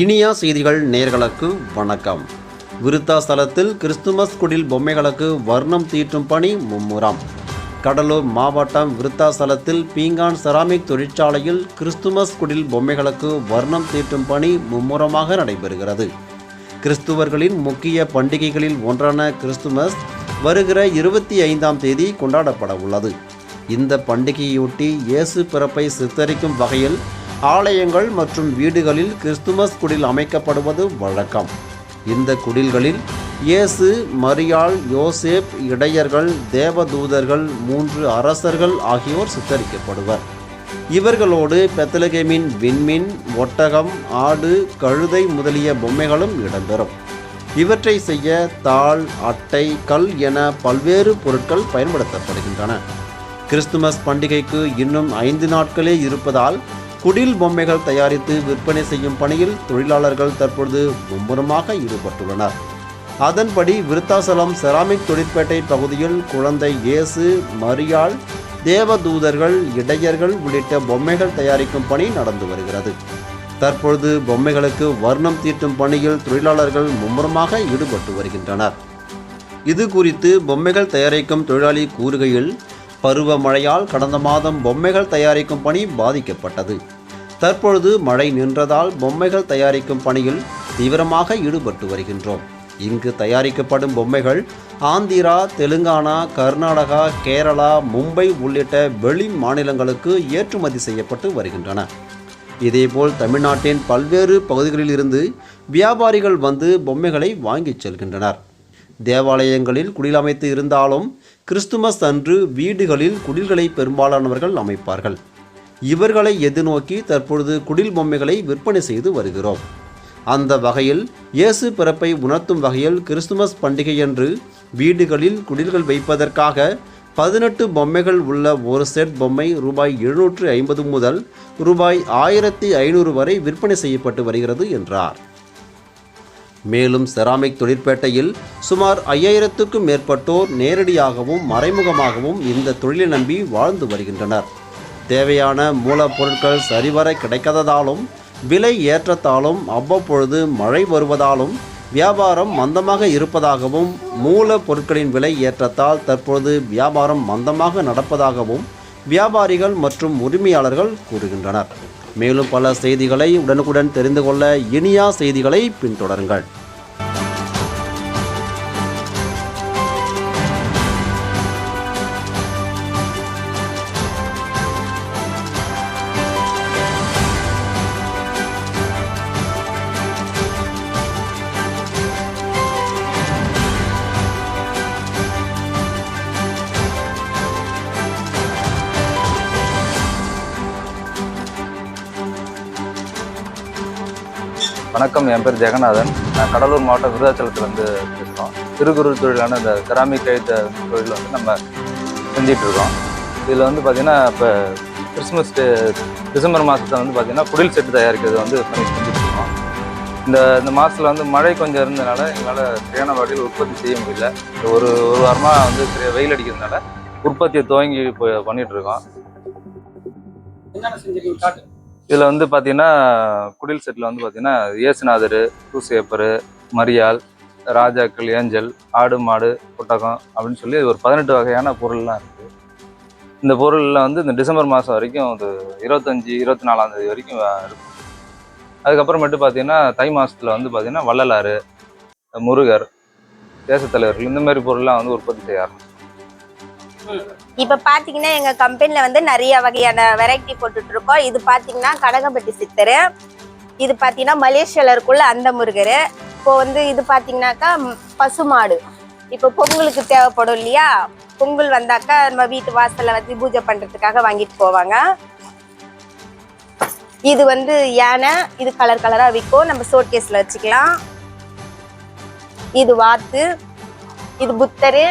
இனியா செய்திகள் நேர்களுக்கு வணக்கம். விருத்தாஸ்தலத்தில் கிறிஸ்துமஸ் குடில் பொம்மைகளுக்கு வர்ணம் தீட்டும் பணி மும்முரம். கடலூர் மாவட்டம் விருத்தாசலத்தில் பீங்கான் செராமிக் தொழிற்சாலையில் கிறிஸ்துமஸ் குடில் பொம்மைகளுக்கு வர்ணம் தீட்டும் பணி மும்முரமாக நடைபெறுகிறது. கிறிஸ்துவர்களின் முக்கிய பண்டிகைகளில் ஒன்றான கிறிஸ்துமஸ் வருகிற இருபத்தி ஐந்தாம் தேதி கொண்டாடப்பட உள்ளது. இந்த பண்டிகையொட்டி இயேசு பிறப்பை சித்தரிக்கும் வகையில் ஆலயங்கள் மற்றும் வீடுகளில் கிறிஸ்துமஸ் குடில் அமைக்கப்படுவது வழக்கம். இந்த குடில்களில் இயேசு மரியாள் யோசேப் இடையர்கள் தேவதூதர்கள் மூன்று அரசர்கள் ஆகியோர் சித்தரிக்கப்படுவர். இவர்களோடு பெத்தலகேமின் விண்மீன் ஒட்டகம் ஆடு கழுதை முதலிய பொம்மைகளும் இடம்பெறும். இவற்றை செய்ய தாள் அட்டை கல் என பல்வேறு பொருட்கள் பயன்படுத்தப்படுகின்றன. கிறிஸ்துமஸ் பண்டிகைக்கு இன்னும் ஐந்து நாட்களே இருப்பதால் குடில் பொம்மைகள் தயாரித்து விற்பனை செய்யும் பணியில் தொழிலாளர்கள் தற்பொழுது மும்முரமாக ஈடுபட்டுள்ளனர். அதன்படி விருத்தாசலம் செராமிக் தொழிற்பேட்டை பகுதியில் குழந்தை இயேசு மரியாள் தேவதூதர்கள் இடையர்கள் உள்ளிட்ட பொம்மைகள் தயாரிக்கும் பணி நடந்து வருகிறது. தற்பொழுது பொம்மைகளுக்கு வர்ணம் தீட்டும் பணியில் தொழிலாளர்கள் மும்முரமாக ஈடுபட்டு வருகின்றனர். இது குறித்து பொம்மைகள் தயாரிக்கும் தொழிலாளி கூறுகையில் பருவமழையால் கடந்த மாதம் பொம்மைகள் தயாரிக்கும் பணி பாதிக்கப்பட்டது. தற்பொழுது மழை நின்றதால் பொம்மைகள் தயாரிக்கும் பணியில் தீவிரமாக ஈடுபட்டு வருகின்றோம். இங்கு தயாரிக்கப்படும் பொம்மைகள் ஆந்திரா தெலுங்கானா கர்நாடகா கேரளா மும்பை உள்ளிட்ட வெளி மாநிலங்களுக்கு ஏற்றுமதி செய்யப்பட்டு வருகின்றன. இதேபோல் தமிழ்நாட்டின் பல்வேறு பகுதிகளில் இருந்து வியாபாரிகள் வந்து பொம்மைகளை வாங்கிச் செல்கின்றனர். தேவாலயங்களில் குடிலமைத்து இருந்தாலும் கிறிஸ்துமஸ் அன்று வீடுகளில் குடில்களை பெரும்பாலானவர்கள் அமைப்பார்கள். இவர்களை எதிர்நோக்கி தற்பொழுது குடில் பொம்மைகளை விற்பனை செய்து வருகிறோம். அந்த வகையில் இயேசு பிறப்பை உணர்த்தும் வகையில் கிறிஸ்துமஸ் பண்டிகையன்று வீடுகளில் குடில்கள் வைப்பதற்காக பதினெட்டு பொம்மைகள் உள்ள ஒரு செட் பொம்மை ரூபாய் எழுநூற்று ஐம்பது முதல் ரூபாய் ஆயிரத்தி ஐநூறு வரை விற்பனை செய்யப்பட்டு வருகிறது என்றார். மேலும் செராமிக் தொழிற்பேட்டையில் சுமார் ஐயாயிரத்துக்கும் மேற்பட்டோர் நேரடியாகவும் மறைமுகமாகவும் இந்த தொழிலை நம்பி வாழ்ந்து வருகின்றனர். தேவையான மூலப்பொருட்கள் சரிவர கிடைக்காததாலும் விலை ஏற்றத்தாலும் அவ்வப்பொழுது மழை வருவதாலும் வியாபாரம் மந்தமாக இருப்பதாகவும் மூலப்பொருட்களின் விலை ஏற்றத்தால் தற்பொழுது வியாபாரம் மந்தமாக நடப்பதாகவும் வியாபாரிகள் மற்றும் உரிமையாளர்கள் கூறுகின்றனர். மேலும் பல செய்திகளை உடனுக்குடன் தெரிந்து கொள்ள இனியா செய்திகளை பின்தொடருங்கள். வணக்கம் என் பேர் ஜெகநாதன். நான் கடலூர் மாவட்டம் விருதாச்சலத்துலேருந்து பேசுகிறோம் சிறு தொழிலான இந்த செராமிக் கைத்த தொழில் வந்து நம்ம செஞ்சிட்ருக்கோம் இதில் வந்து பார்த்திங்கன்னா இப்போ கிறிஸ்மஸ் டே- டிசம்பர் மாதத்தில் வந்து பார்த்திங்கன்னா குடில் செட்டு தயாரிக்கிறது வந்து பண்ணி இருக்கோம். இந்த இந்த மாதத்தில் வந்து மழை கொஞ்சம் இருந்ததுனால எங்களால் சரியான வகையில் உற்பத்தி செய்ய முடியல. ஒரு ஒரு வாரமாக வந்து சரியா வெயில் அடிக்கிறதுனால உற்பத்தியை துவங்கி இப்போ பண்ணிகிட்ருக்கோம் இருக்கோம். என்னென்ன செஞ்சுருக்கீங்க? காட்டு. இதில் வந்து பார்த்தீங்கன்னா குடில் செட்டில் வந்து பார்த்தீங்கன்னா இயேசுநாதர் சூசேப்பர் மரியாள் ராஜாக்கள் ஏஞ்சல் ஆடு மாடு புட்டகம் அப்படின்னு சொல்லி ஒரு பதினெட்டு வகையான பொருள்லாம் இருக்குது இந்த பொருளில் வந்து இந்த டிசம்பர் மாதம் வரைக்கும் ஒரு இருபத்தஞ்சி இருபத்தி நாலாந்தேதி வரைக்கும் இருக்கும். அதுக்கப்புறமேட்டு பார்த்தீங்கன்னா தை மாதத்தில் வந்து பார்த்திங்கன்னா வள்ளலாறு முருகர் தேசத்தலைவர்கள் இந்த மாதிரி பொருள்லாம் வந்து உற்பத்தி செய்ய ஆரம்பிச்சு இப்போ பார்த்தீங்கன்னா எங்கள் கம்பெனியில் வந்து நிறைய வகையான வெரைட்டி போட்டுட்ருக்கோம். இது பார்த்தீங்கன்னா கடகப்பட்டி சித்தர் இது பார்த்தீங்கன்னா மலேசியாவில் இருக்குள்ள அந்த முருகர் இப்போ வந்து இது பார்த்தீங்கன்னாக்கா பசுமாடு. இப்போ பொங்கலுக்கு தேவைப்படும் இல்லையா? பொங்கல் வந்தாக்கா நம்ம வீட்டு வாசலில் வச்சு பூஜை பண்ணுறதுக்காக வாங்கிட்டு போவாங்க. இது வந்து யானை இது கலர் கலராக விற்கும். நம்ம சோட் வச்சுக்கலாம். இது வாத்து இது புத்தர்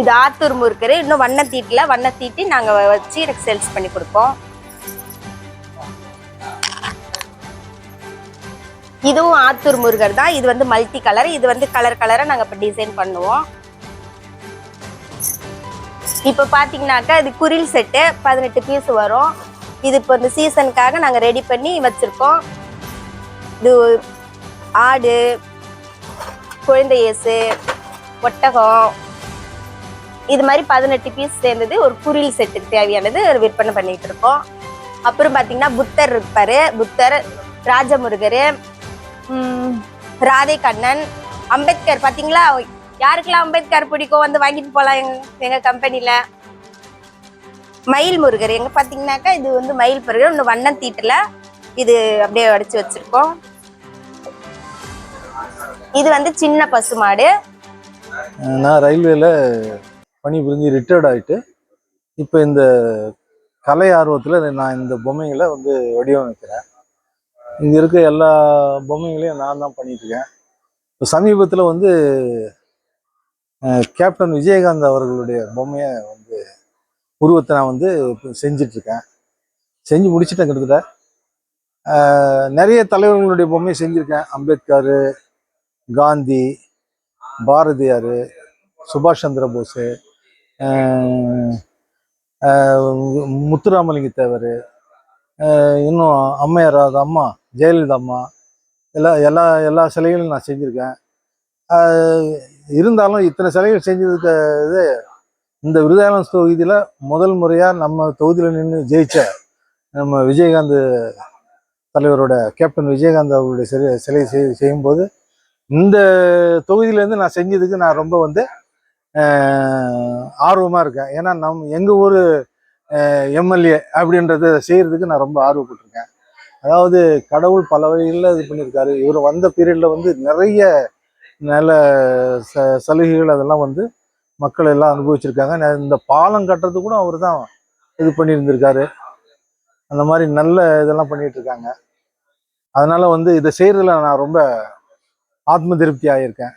இது ஆத்தூர் முறுக்கரு. இன்னும் வண்ணத்தீட்டில் வண்ணத்தீட்டி நாங்கள் வச்சு எனக்கு சேல்ஸ் பண்ணி கொடுப்போம். இதுவும் ஆத்தூர் முருகர் தான். இது வந்து மல்டி கலர் இது வந்து கலர் கலராக நாங்கள் இப்போ டிசைன் பண்ணுவோம். இப்போ பார்த்தீங்கன்னாக்கா இது குரில் செட்டு பதினெட்டு பீஸ் வரும். இது இப்போ இந்த சீசனுக்காக நாங்கள் ரெடி பண்ணி வச்சுருக்கோம். இது ஆடு குழந்தை இயேசு ஒட்டகம் இது மாதிரி பதினெட்டு பீஸ் சேர்ந்தது ஒரு குரில் செட்டுக்கு தேவையானது விற்பனை பண்ணிட்டு இருக்கோம். அப்புறம் பார்த்தீங்கன்னா புத்தர் இருப்பாரு. புத்தர் ராஜமுருகர் ராதே ராதை கண்ணன் அம்பேத்கர். பார்த்தீங்களா யாருக்கெல்லாம் அம்பேத்கர் பிடிக்கும்? வந்து வாங்கிட்டு போகலாம் எங்க எங்கள் கம்பெனியில் மயில் முருகர் எங்க பார்த்தீங்கன்னாக்கா இது வந்து மயில் முருகர் இன்னும் வண்ணம் தீட்டில் இது அப்படியே அடிச்சு வச்சிருக்கோம். இது வந்து சின்ன பசுமாடு நான் ரயில்வேல பணி புரிஞ்சு ரிட்டையர்ட் ஆகிட்டு இப்போ இந்த கலை ஆர்வத்தில் நான் இந்த பொம்மைகளை வந்து வடிவமைக்கிறேன். இங்கே இருக்க எல்லா பொம்மைகளையும் நான் தான் பண்ணிகிட்ருக்கேன் இப்போ சமீபத்தில் வந்து கேப்டன் விஜயகாந்த் அவர்களுடைய பொம்மையை வந்து உருவத்தை நான் வந்து செஞ்சிட்ருக்கேன் செஞ்சு முடிச்சுட்டேன் கிட்டத்தட்ட. நிறைய தலைவர்களுடைய பொம்மையை செஞ்சுருக்கேன். அம்பேத்கர் காந்தி பாரதியார் சுபாஷ் சந்திர போஸ் முத்துராமலிங்க தேவர் இன்னும் அம்மையார் அது அம்மா ஜெயலலிதா அம்மா எல்லா எல்லா எல்லா சிலைகளும் நான் செஞ்சுருக்கேன். இருந்தாலும் இத்தனை சிலைகள் செஞ்சதுக்கு இது இந்த விருதாலம் தொகுதியில் முதல் முறையாக நம்ம தொகுதியில் நின்று ஜெயித்த நம்ம விஜயகாந்த் தலைவரோட கேப்டன் விஜயகாந்த் அவருடைய சிலை சிலை செய்யும்போது இந்த தொகுதியிலேருந்து நான் செஞ்சதுக்கு நான் ரொம்ப வந்து ஆர்வமாக இருக்கேன். ஏன்னா நம் எங்கள் ஊர் எம்எல்ஏ அப்படின்றத செய்கிறதுக்கு நான் ரொம்ப ஆர்வப்பட்டிருக்கேன். அதாவது கடவுள் பல வழிகளில் இது பண்ணியிருக்காரு. இவர் வந்த பீரியடில் வந்து நிறைய நல்ல ச சலுகைகள் அதெல்லாம் வந்து மக்கள் எல்லாம் அனுபவிச்சிருக்காங்க. இந்த பாலம் கட்டுறது கூட அவர் தான் இது பண்ணியிருந்திருக்காரு. அந்த மாதிரி நல்ல இதெல்லாம் பண்ணிட்டு இருக்காங்க அதனால வந்து இதை செய்யறதுல நான் ரொம்ப ஆத்ம திருப்தி ஆகியிருக்கேன்